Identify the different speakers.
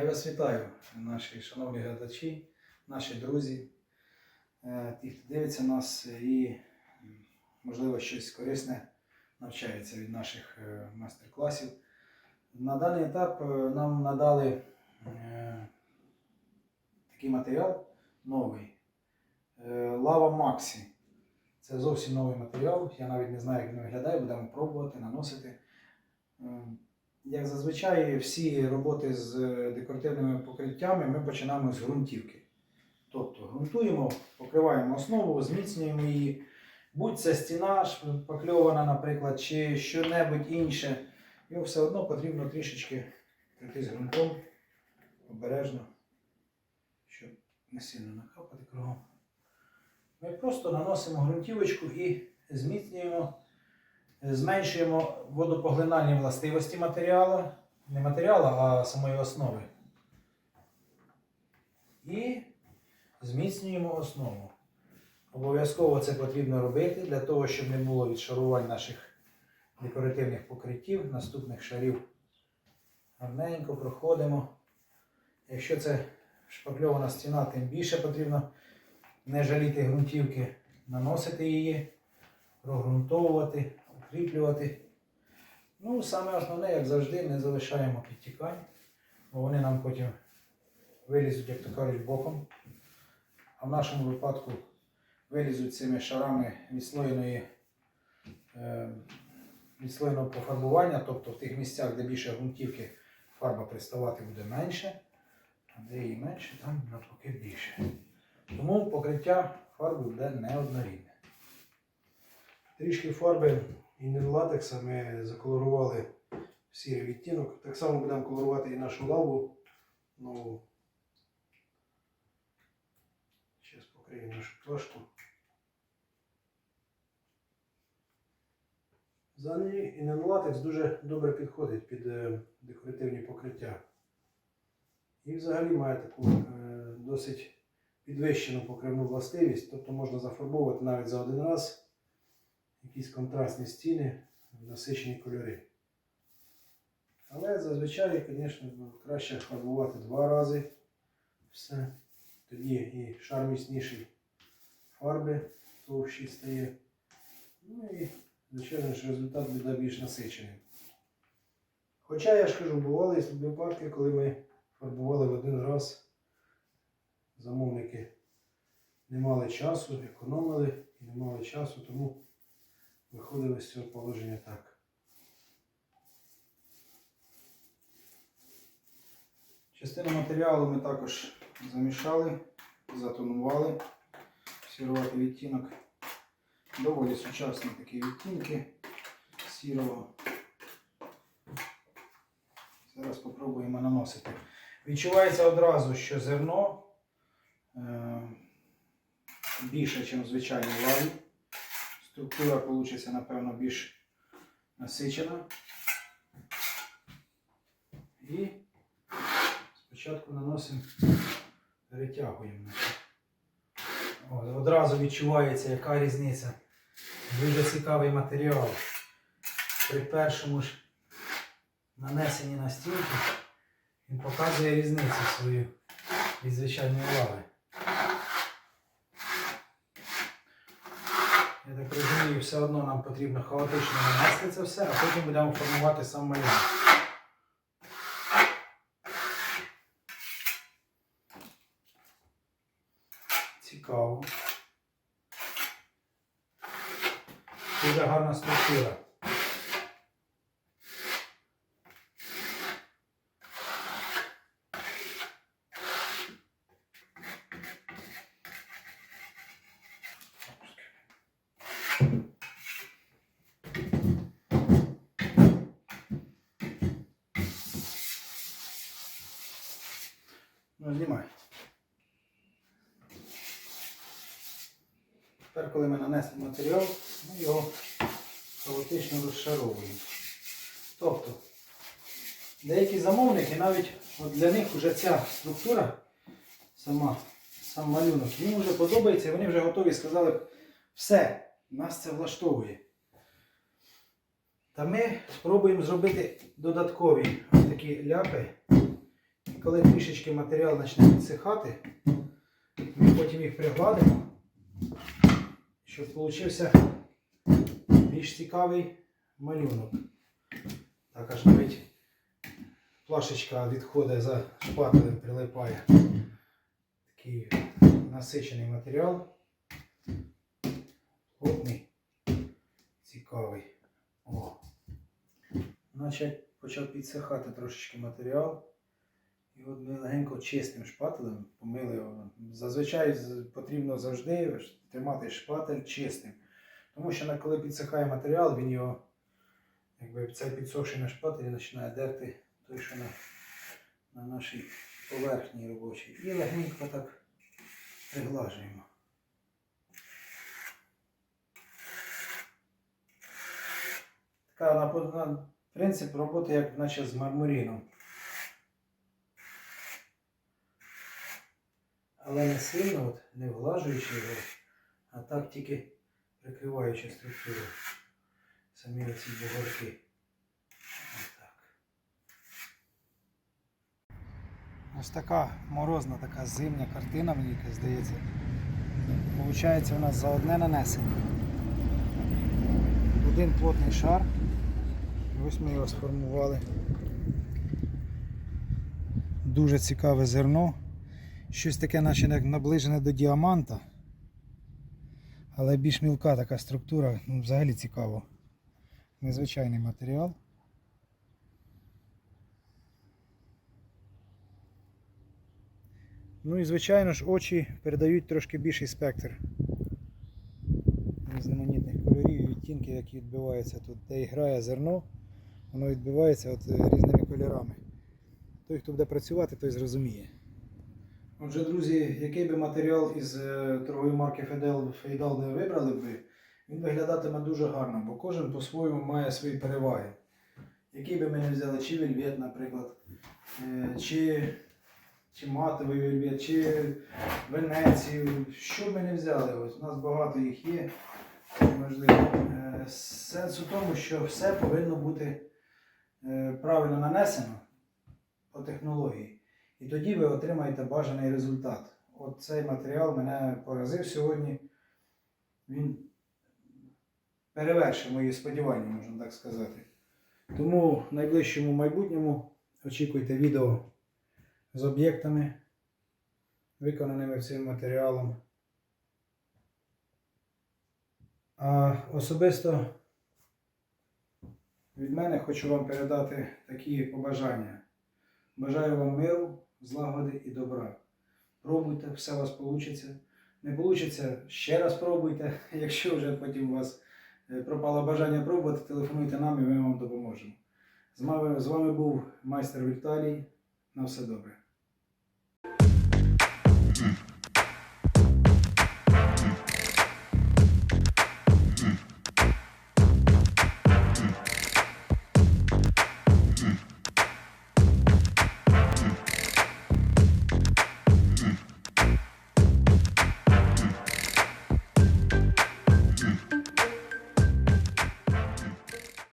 Speaker 1: Я вас вітаю, наші шановні глядачі, наші друзі, е, ті, хто дивиться нас і, можливо, щось корисне навчається від наших е, майстер-класів. На даний етап е, нам надали такий матеріал новий. Лава Максі. Це зовсім новий матеріал. Я навіть не знаю, як він виглядає, будемо пробувати, наносити. Як зазвичай, всі роботи з е, декоративними покриттями ми починаємо з ґрунтівки. Тобто ґрунтуємо, покриваємо основу, зміцнюємо її. Будь це стіна шпакльована, наприклад, чи що-небудь інше. Його все одно потрібно трішечки прийти з ґрунтом обережно, щоб не сильно накапати кругом. Ми просто наносимо ґрунтівочку і зміцнюємо зменшуємо водопоглинальні властивості матеріалу, не матеріалу, а самої основи. І зміцнюємо основу. Обов'язково це потрібно робити для того, щоб не було відшарувань наших декоративних покриттів, наступних шарів. Гарненько проходимо. Якщо це шпакльована стіна, тим більше потрібно не жаліти ґрунтівки, наносити її, прогрунтовувати, укріплювати. Ну, саме основне, як завжди, не залишаємо підтікань, бо вони нам потім вилізуть, як то кажуть, боком. А в нашому випадку вилізуть цими шарами відслоєної, е, відслоєного пофарбування, тобто в тих місцях, де більше ґрунтівки, фарба приставати буде менше, а де її менше, там навпаки більше. Тому покриття фарби буде неоднорідне. Трішки фарби інерлатекса ми заколорували сірий відтінок. Так само будемо колорувати і нашу лаву нову. Зараз покриємо нашу плашку. Взагалі інерлатекс дуже добре підходить під е, декоративні покриття. І взагалі має таку е, досить підвищену покривну властивість, тобто можна зафарбовувати навіть за один раз якісь контрастні стіни, насичені кольори. Але зазвичай, звісно, краще фарбувати два рази все. Тоді і шар міцніший фарби товщий стає. Ну і, звичайно ж, результат буде більш насиченим. Хоча я ж кажу, бували випадки, коли ми фарбували в один раз. Замовники не мали часу, економили і не мали часу, тому виходили з цього положення так. Частину матеріалу ми також замішали, затонували, сірувати відтінок. Доволі сучасні такі відтінки сірого. Зараз спробуємо наносити. Відчувається одразу, що зерно е, більше, ніж в звичайній лаві. Структура вийде, напевно, більш насичена. І спочатку наносимо, перетягуємо. О, одразу відчувається, яка різниця. Дуже цікавий матеріал. При першому ж нанесенні на стінку він показує різницю свою від звичайної лави. Я так розумію, все одно нам потрібно хаотично нанести це все, а потім будемо формувати сам малюнок. Цікаво. Дуже гарна структура. Знімай. Тепер, коли ми нанесли матеріал, ми його хаотично розшаровуємо. Тобто, деякі замовники, навіть для них вже ця структура, сама, сам малюнок, їм вже подобається, і вони вже готові сказали, все, нас це влаштовує. Та ми спробуємо зробити додаткові такі ляпи коли трішечки матеріал почне підсихати, ми потім їх пригладимо, щоб получився більш цікавий малюнок. Так аж навіть плашечка відходить за шпателем, прилипає. Такий насичений матеріал. Плотний, цікавий. О. Наче почав підсихати трошечки матеріал. І от ми легенько чистим шпателем помили його. Зазвичай потрібно завжди тримати шпатель чистим. Тому що коли підсихає матеріал, він його, якби цей підсохший на шпателі починає дерти той, що на, на нашій поверхні робочій. І легенько так приглажуємо. Така на, на принцип роботи, як наче з мармуріном. Але не сильно, от, не вглажуючи його, а так тільки прикриваючи структуру. Самі оці бугорки. Ось така морозна, така зимня картина, мені здається. Получається у нас за одне нанесення. Один плотний шар. І ось ми його сформували. Дуже цікаве зерно. Щось таке наче як наближене до діаманта. Але більш мілка така структура, ну, взагалі цікаво. Незвичайний матеріал. Ну і звичайно ж очі передають трошки більший спектр різноманітних кольорів і відтінків, які відбиваються тут, де і грає зерно, воно відбивається от е, різними кольорами. Той, хто буде працювати, той зрозуміє. Отже, друзі, який би матеріал із е, торгової марки Фейдал не вибрали б ви, він виглядатиме дуже гарно, бо кожен по-своєму має свої переваги. Який би ми не взяли, чи вельвет, наприклад, е, чи, чи матовий вельвет, чи Венецію, що б ми не взяли, ось у нас багато їх є. Можливо. Е, Сенс у тому, що все повинно бути правильно нанесено по технології. І тоді ви отримаєте бажаний результат. От цей матеріал мене поразив сьогодні. Він перевершив мої сподівання, можна так сказати. Тому в найближчому майбутньому очікуйте відео з об'єктами, виконаними цим матеріалом. А особисто від мене хочу вам передати такі побажання. Бажаю вам миру, злагоди і добра. Пробуйте, все у вас вийде. Не вийде, ще раз пробуйте. Якщо вже потім у вас е, пропало бажання пробувати, телефонуйте нам і ми вам допоможемо. З вами, був майстер Віталій. На все добре.